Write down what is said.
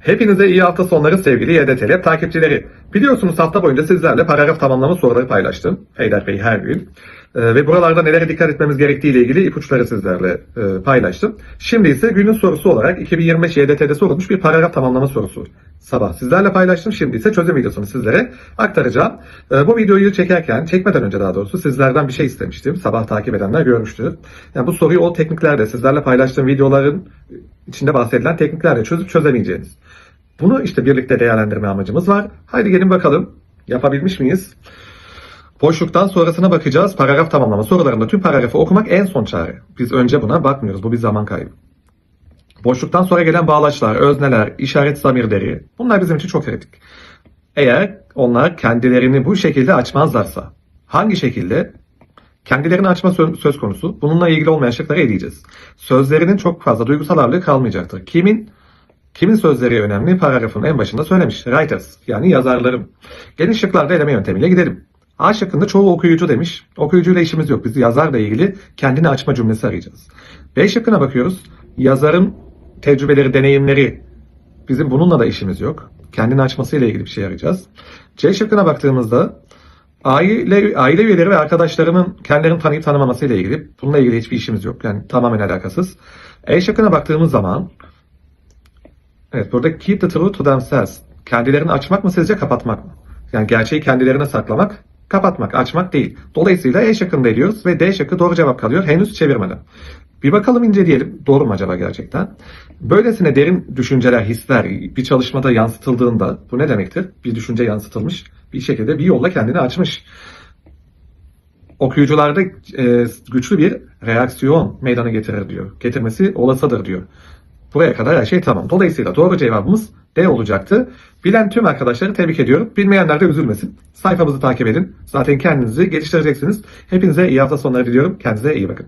Hepinize iyi hafta sonları sevgili YDTL takipçileri. Biliyorsunuz hafta boyunca sizlerle paragraf tamamlama soruları paylaştım. Heyder Bey her gün. Ee, ve buralarda nelere dikkat etmemiz gerektiği ile ilgili ipuçları sizlerle e, paylaştım. Şimdi ise günün sorusu olarak 2025 YDT'de sorulmuş bir paragraf tamamlama sorusu. Sabah sizlerle paylaştım. Şimdi ise çözüm videosunu sizlere aktaracağım. Ee, bu videoyu çekerken, çekmeden önce daha doğrusu sizlerden bir şey istemiştim. Sabah takip edenler görmüştü. Yani bu soruyu o tekniklerle, sizlerle paylaştığım videoların içinde bahsedilen tekniklerle çözüp çözemeyeceğiniz. Bunu işte birlikte değerlendirme amacımız var. Haydi gelin bakalım yapabilmiş miyiz? Boşluktan sonrasına bakacağız. Paragraf tamamlama sorularında tüm paragrafı okumak en son çare. Biz önce buna bakmıyoruz. Bu bir zaman kaybı. Boşluktan sonra gelen bağlaçlar, özneler, işaret zamirleri bunlar bizim için çok kritik. Eğer onlar kendilerini bu şekilde açmazlarsa hangi şekilde? Kendilerini açma sö- söz konusu. Bununla ilgili olmayan şıkları eleyeceğiz. Sözlerinin çok fazla duygusal ağırlığı kalmayacaktır. Kimin Kimin sözleri önemli? Paragrafın en başında söylemiş. Writers yani yazarlarım. Gelin şıklarda eleme yöntemiyle gidelim. A şıkkında çoğu okuyucu demiş. Okuyucuyla işimiz yok. Biz yazarla ilgili kendini açma cümlesi arayacağız. B şıkkına bakıyoruz. Yazarın tecrübeleri, deneyimleri. Bizim bununla da işimiz yok. Kendini açmasıyla ilgili bir şey arayacağız. C şıkkına baktığımızda aile, aile üyeleri ve arkadaşlarımın kendilerini tanıyıp tanımamasıyla ilgili. Bununla ilgili hiçbir işimiz yok. Yani tamamen alakasız. E şıkkına baktığımız zaman Evet burada keep the truth to themselves. Kendilerini açmak mı sizce kapatmak mı? Yani gerçeği kendilerine saklamak, kapatmak, açmak değil. Dolayısıyla E şıkkında ediyoruz ve D şıkkı doğru cevap kalıyor henüz çevirmeden. Bir bakalım inceleyelim. Doğru mu acaba gerçekten? Böylesine derin düşünceler, hisler bir çalışmada yansıtıldığında bu ne demektir? Bir düşünce yansıtılmış bir şekilde bir yolla kendini açmış. Okuyucularda e, güçlü bir reaksiyon meydana getirir diyor. Getirmesi olasıdır diyor. Buraya kadar her şey tamam. Dolayısıyla doğru cevabımız D olacaktı. Bilen tüm arkadaşları tebrik ediyorum. Bilmeyenler de üzülmesin. Sayfamızı takip edin. Zaten kendinizi geliştireceksiniz. Hepinize iyi hafta sonları diliyorum. Kendinize iyi bakın.